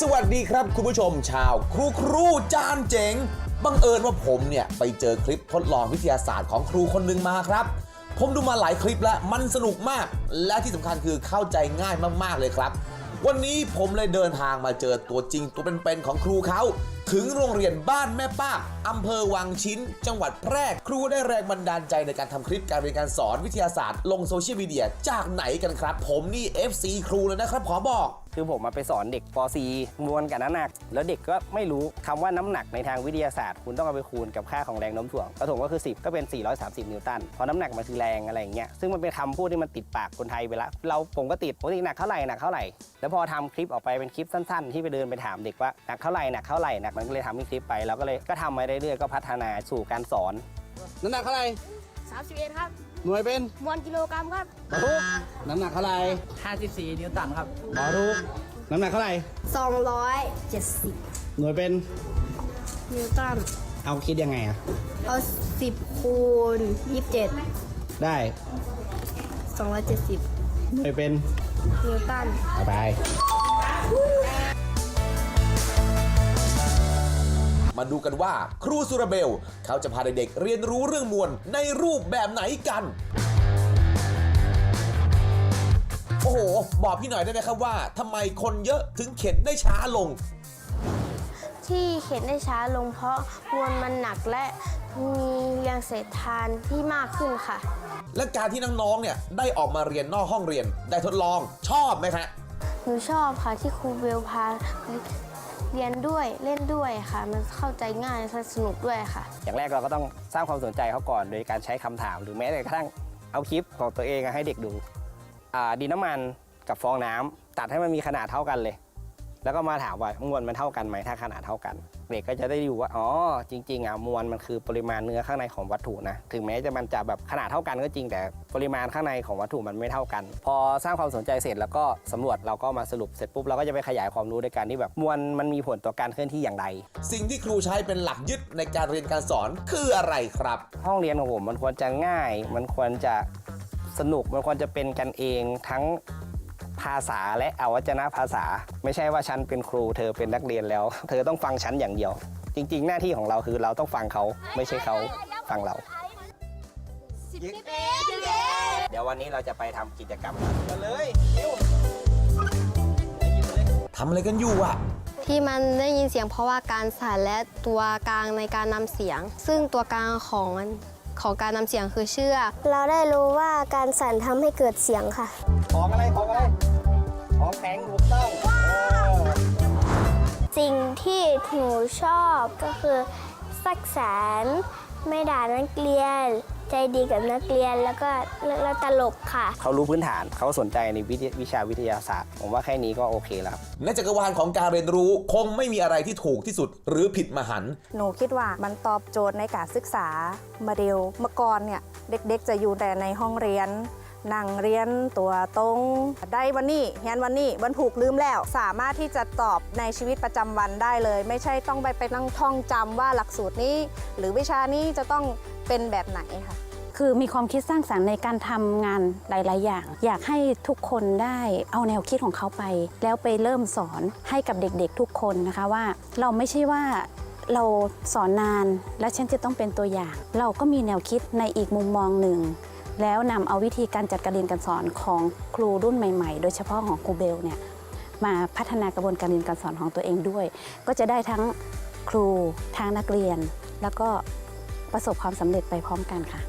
สวัสดีครับคุณผู้ชมชาวครูครูจานเจ๋งบังเอิญว่าผมเนี่ยไปเจอคลิปทดลองวิทยาศาสตร์ของครูคนหนึ่งมาครับ ผมดูมาหลายคลิปแล้วมันสนุกมาก และที่สำคัญคือเข้าใจง่ายมากๆเลยครับ วันนี้ผมเลยเดินทางมาเจอตัวจริงตัวเป็นๆของครูเขา ถึงโรงเรียนบ้านแม่ป้าอำเภอวังชิ้น จังหวัดแพร่ครูได้แรงบันดาลใจในการทำคลิปการเรียนการสอนวิทยาศาสตร์ ลงโซเชียลมีเดียจากไหนกันครับ ผมนี่ FC ครูเลยนะครับขอบอก คือผมมาไปสอนเด็กป .4 มวลกับน้ำหนัก แล้วเด็กก็ไม่รู้คำว่าน้ำหนักในทางวิทยาศาสตร์ คุณต้องเอาไปคูณกับค่าของแรงโน้มถ่วงกระถงก็คือ 10 ก็เป็น 430 นิวตันเพราะน้ำหนักมันคือแรงอะไรอย่างเงี้ยซึ่งมันเป็นคำพูดที่มันติดปากคนไทยไปแล้วเราผมก็ติดปกติหนักเท่าไหร่หนักเท่าไหร่แล้วพอทำคลิปออกไปเป็นคลิปสั้น ๆ ที่ไปเดินไปถามเด็กว่าหนักเท่าไหร่หนักเท่าไหร่หนักมันก็เลยทำเป็นคลิปไปเราก็เลยก็ทำมาเรื่อยๆก็พัฒนาสู่การสอนน้ำหนักเท่าไหร่31ครับ หน่วยเป็นมวลกิโลกรัมครับบรรทุกน้ำหนักเท่าไหร่54 นิวตันครับบรรทุกน้ำหนักเท่าไหร่270 หน่วยเป็นนิวตัน เอาคิดยังไงอะเอา 10คูณ27 ได้ 270 หน่วยเป็นนิวตันเอาไป มาดูกันว่า ครูสุรเบล เขาจะพาเด็กๆเรียนรู้เรื่องมวลในรูปแบบไหนกัน โอ้โห บอกพี่หน่อยได้ไหมครับว่าทำไมคนเยอะถึงเข็นได้ช้าลง ที่เข็นได้ช้าลงเพราะมวลมันหนักและมีเรียงเศษทานที่มากขึ้นค่ะ และการที่น้องๆ เนี่ยได้ออกมาเรียนนอกห้องเรียน ได้ทดลองชอบไหมคะหนูชอบค่ะที่ครูเบลพา เรียนด้วยเล่นด้วยค่ะ มันเข้าใจง่ายสนุกด้วยค่ะ อย่างแรกเราก็ต้องสร้างความสนใจเขาก่อน โดยการใช้คำถาม หรือแม้แต่กระทั่งเอาคลิปของตัวเองให้เด็กดูดินน้ำมันกับฟองน้ำตัดให้มันมีขนาดเท่ากันเลย แล้วก็มาถามว่ามวลมันเท่ากันไหมถ้าขนาดเท่ากัน เด็กก็จะได้ดูว่าอ๋อจริงๆอะมวลมันคือปริมาณเนื้อข้างในของวัตถุนะถึงแม้จะมันจะแบบขนาดเท่ากันก็จริงแต่ปริมาณข้างในของวัตถุมันไม่เท่ากัน พอสร้างความสนใจเสร็จแล้วก็สำรวจเราก็มาสรุปเสร็จปุ๊บเราก็จะไปขยายความรู้ในการที่แบบมวลมันมีผลต่อการเคลื่อนที่อย่างไร สิ่งที่ครูใช้เป็นหลักยึดในการเรียนการสอนคืออะไรครับ ห้องเรียนของผมมันควรจะง่าย มันควรจะสนุกมันควรจะเป็นกันเองทั้ง ภาษาและอวัจนภาษา ไม่ใช่ว่าฉันเป็นครู เธอเป็นนักเรียนแล้ว เธอต้องฟังฉันอย่างเดียว จริง ๆ หน้าที่ของเราคือเราต้องฟังเขาไม่ใช่เขาฟังเรา เดี๋ยววันนี้เราจะไปทำกิจกรรมกันเลยทำอะไรกันอยู่อะที่มันได้ยินเสียงเพราะว่าการสั่นและตัวกลางในการนำเสียง ซึ่งตัวกลางของมันของการนำเสียงคือเชือกเราได้รู้ว่าการสั่นทำให้เกิดเสียงค่ะ ของอะไรของอะไรของ หนูชอบก็คือสักแสนไม่ด่านักเรียน ใจดีกับนักเรียนแล้วก็แล้วตลกค่ะ เขารู้พื้นฐานเขาสนใจในวิทยวิชาวิทยาศาสตร์ ผมว่าแค่นี้ก็โอเคแล้วครับในจักรวาลของการเรียนรู้คงไม่มีอะไรที่ถูกที่สุดหรือผิดมหันต์หนูคิดว่ามันตอบโจทย์ในการศึกษามาเร็วเมื่อก่อนเนี่ยเด็กๆ จะอยู่แต่ในห้องเรียน นั่งเรียนตัวตรง ได้วันนี้เรียนวันนี้วันผูกลืมแล้ว สามารถที่จะตอบในชีวิตประจำวันได้เลย ไม่ใช่ต้องไปไปนั่งท่องจำว่าหลักสูตรนี้ หรือวิชานี้จะต้องเป็นแบบไหนค่ะคือมีความคิดสร้างสรรค์ในการทำงานหลาย ๆ อย่าง อยากให้ทุกคนได้เอาแนวคิดของเขาไป แล้วไปเริ่มสอนให้กับเด็กๆทุกคนนะคะว่า เราไม่ใช่ว่าเราสอนนานและฉันจะต้องเป็นตัวอย่าง เราก็มีแนวคิดในอีกมุมมองหนึ่ง แล้วนำเอาวิธีการจัดการเรียนการสอนของครูรุ่นใหม่ๆ โดยเฉพาะของครูเบลเนี่ยมาพัฒนากระบวนการเรียนการสอนของตัวเองด้วย ก็จะได้ทั้งครูทางนักเรียน แล้วก็ประสบความสำเร็จไปพร้อมกันค่ะ